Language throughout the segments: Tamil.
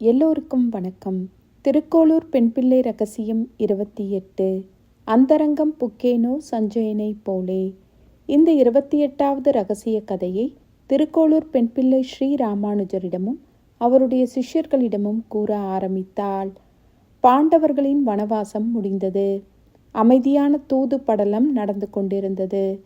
எல்லோருக்கும் வணக்கம். திருக்கோளூர் பெண்பிள்ளை ரகசியம் இருபத்தி எட்டு அந்தரங்கம் புக்கேனோ சஞ்சயனை போலே. இந்த இருபத்தி எட்டாவது ரகசிய கதையை திருக்கோளூர் பெண்பிள்ளை ஸ்ரீ ராமானுஜரிடமும் அவருடைய சிஷ்யர்களிடமும் கூற ஆரம்பித்தாள். பாண்டவர்களின் வனவாசம் முடிந்தது. அமைதியான தூது படலம் நடந்து கொண்டிருந்தது.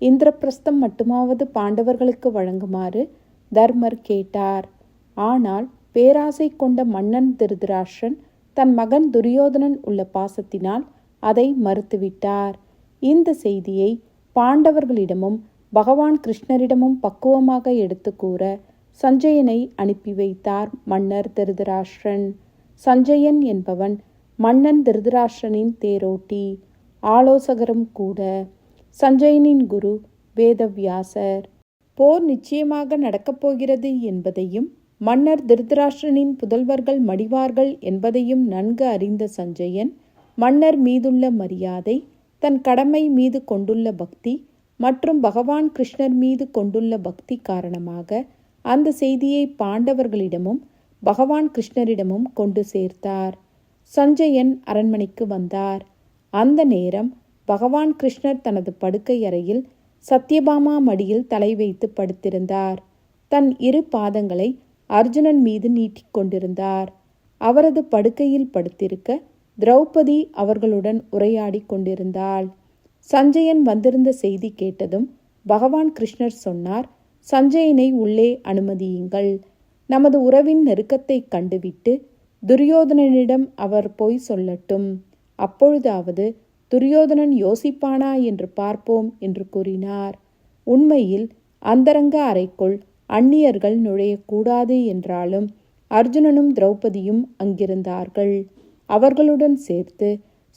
இந்திரபிரஸ்தம் மட்டுமாவது பாண்டவர்களுக்கு வழங்குமாறு தர்மர் கேட்டார். ஆனால் பேராசை கொண்ட மன்னன் திருதராஷ்டிரன் தன் மகன் துரியோதனன் உள்ள பாசத்தினால் அதை மறுத்துவிட்டார். இந்த செய்தியை பாண்டவர்களிடமும் பகவான் கிருஷ்ணரிடமும் பக்குவமாக எடுத்து கூற சஞ்சயனை அனுப்பி வைத்தார் மன்னர் திருதராஷ்டிரன். சஞ்சயன் என்பவன் மன்னன் திருதராஷ்டிரனின் தேரோட்டி ஆலோசகரும் கூட. சஞ்சயனின் குரு வேதவியாசர். போர் நிச்சயமாக நடக்கப் போகிறது என்பதையும் மன்னர் திருதராஷ்டிரனின் புதல்வர்கள் மடிவார்கள் என்பதையும் நன்கு அறிந்த சஞ்சயன் மன்னர் மீதுள்ள மரியாதை தன் கடமை மீது கொண்டுள்ள பக்தி மற்றும் பகவான் கிருஷ்ணர் மீது கொண்டுள்ள பக்தி காரணமாக அந்த செய்தியை பாண்டவர்களிடமும் பகவான் கிருஷ்ணரிடமும் கொண்டு சேர்த்தார். சஞ்சயன் அரண்மனைக்கு வந்தார். அந்த நேரம் பகவான் கிருஷ்ணர் தனது படுக்கை அறையில் சத்யபாமா மடியில் தலை வைத்து படுத்திருந்தார். தன் இரு பாதங்களை அர்ஜுனன் மீது நீட்டிக் கொண்டிருந்தார். அவரது படுக்கையில் படுத்திருக்க திரௌபதி அவர்களுடன் உரையாடி கொண்டிருந்தாள். சஞ்சயன் வந்திருந்த செய்தி கேட்டதும் பகவான் கிருஷ்ணர் சொன்னார் சஞ்சயனை உள்ளே அனுமதியுங்கள். நமது உறவின் நெருக்கத்தை கண்டுவிட்டு துரியோதனனிடம் அவர் போய் சொல்லட்டும். அப்பொழுதாவது துரியோதனன் யோசிப்பானா என்று பார்ப்போம் என்று கூறினார். உண்மையில் அந்தரங்க அறைக்குள் அந்நியர்கள் நுழையக்கூடாது என்றாலும் அர்ஜுனனும் திரௌபதியும் அங்கிருந்தார்கள். அவர்களுடன் சேர்த்து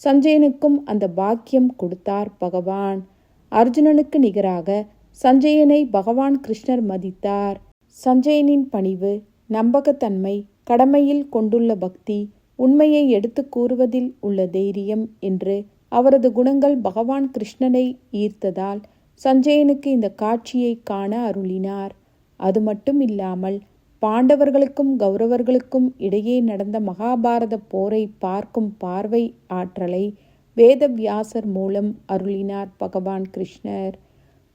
சஞ்சயனுக்கும் அந்த பாக்கியம் கொடுத்தார் பகவான். அர்ஜுனனுக்கு நிகராக சஞ்சயனை பகவான் கிருஷ்ணர் மதித்தார். சஞ்சயனின் பணிவு நம்பகத்தன்மை கடமையில் கொண்டுள்ள பக்தி உண்மையை எடுத்து கூறுவதில் உள்ள தைரியம் என்று அவரது குணங்கள் பகவான் கிருஷ்ணனை ஈர்த்ததால் சஞ்சயனுக்கு இந்த காட்சியை காண அருளினார். அது மட்டும் இல்லாமல் பாண்டவர்களுக்கும் கௌரவர்களுக்கும் இடையே நடந்த மகாபாரத போரை பார்க்கும் பார்வை ஆற்றலை வேதவியாசர் மூலம் அருளினார் பகவான் கிருஷ்ணர்.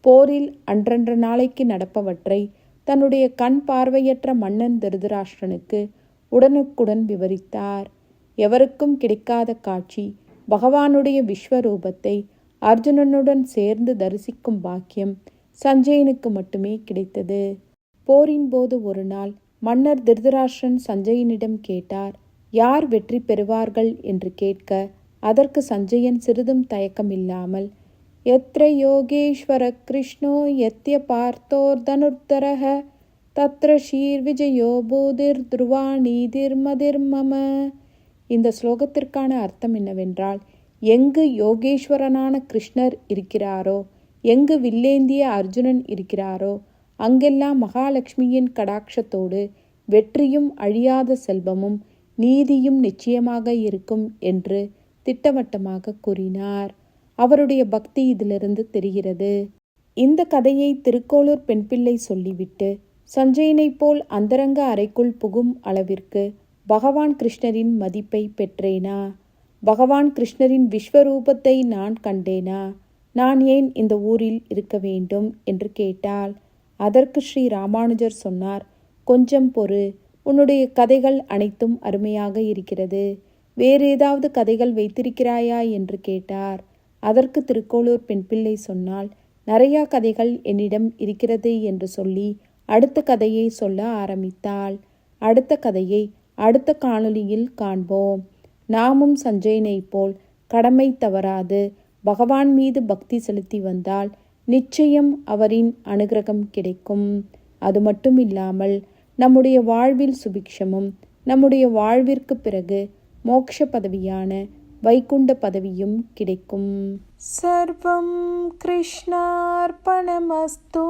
போரில் அன்றன்ற நாளைக்கு நடப்பவற்றை தன்னுடைய கண் பார்வையற்ற மன்னன் திருதராஷ்டிரனுக்கு உடனுக்குடன் விவரித்தார். எவருக்கும் கிடைக்காத காட்சி பகவானுடைய விஸ்வரூபத்தை அர்ஜுனனுடன் சேர்ந்து தரிசிக்கும் பாக்கியம் சஞ்சயனுக்கு மட்டுமே கிடைத்தது. போரின் போது ஒரு நாள் மன்னர் திருதராஷ்டிரன் சஞ்சயனிடம் கேட்டார் யார் வெற்றி பெறுவார்கள்? என்று கேட்க அதற்கு சஞ்சயன் சிறிதும் தயக்கமில்லாமல் எத்திர யோகேஸ்வர கிருஷ்ணோ எத்திய பார்த்தோர் தனுர்தரக தத்ர ஷீர் விஜயோ பூதிர் துருவா நீதிர் மதிர்மம இந்த ஸ்லோகத்திற்கான அர்த்தம் என்னவென்றால் எங்கு யோகேஸ்வரனான கிருஷ்ணர் இருக்கிறாரோ எங்கு வில்லேந்திய அர்ஜுனன் இருக்கிறாரோ அங்கெல்லாம் மகாலட்சுமியின் கடாட்சத்தோடு வெற்றியும் அழியாத செல்வமும் நீதியும் நிச்சயமாக இருக்கும் என்று திட்டவட்டமாக கூறினார். அவருடைய பக்தி இதிலிருந்து தெரிகிறது. இந்த கதையை திருக்கோளூர் பெண் பிள்ளை சொல்லிவிட்டு சஞ்சயனைப் போல் அந்தரங்க அறைக்குள் புகும் அளவிற்கு பகவான் கிருஷ்ணரின் மதிப்பை பெற்றேனா? பகவான் கிருஷ்ணரின் விஸ்வரூபத்தை நான் கண்டேனா? நான் ஏன் இந்த ஊரில் இருக்க வேண்டும்? என்று கேட்டாள். அதற்கு ஸ்ரீ ராமானுஜர் சொன்னார் கொஞ்சம் பொறு. உன்னுடைய கதைகள் அனைத்தும் அருமையாக இருக்கிறது. வேறு ஏதாவது கதைகள் வைத்திருக்கிறாயா என்று கேட்டார். அதற்கு திருக்கோளூர் பெண் பிள்ளை சொன்னால் நிறையா கதைகள் என்னிடம் இருக்கிறது என்று சொல்லி அடுத்த கதையை சொல்ல ஆரம்பித்தாள். அடுத்த கதையை அடுத்த காணொளியில் காண்போம். நாமும் சஞ்சயனை போல் கடமை தவறாது பகவான் மீது பக்தி செலுத்தி வந்தால் நிச்சயம் அவரின் அனுகிரகம் கிடைக்கும். அது மட்டும் இல்லாமல் நம்முடைய வாழ்வில் சுபிக்ஷமும் நம்முடைய வாழ்விற்கு பிறகு மோக்ஷ பதவியான வைகுண்ட பதவியும் கிடைக்கும். சர்வம் கிருஷ்ணார்பணமஸ்தூ.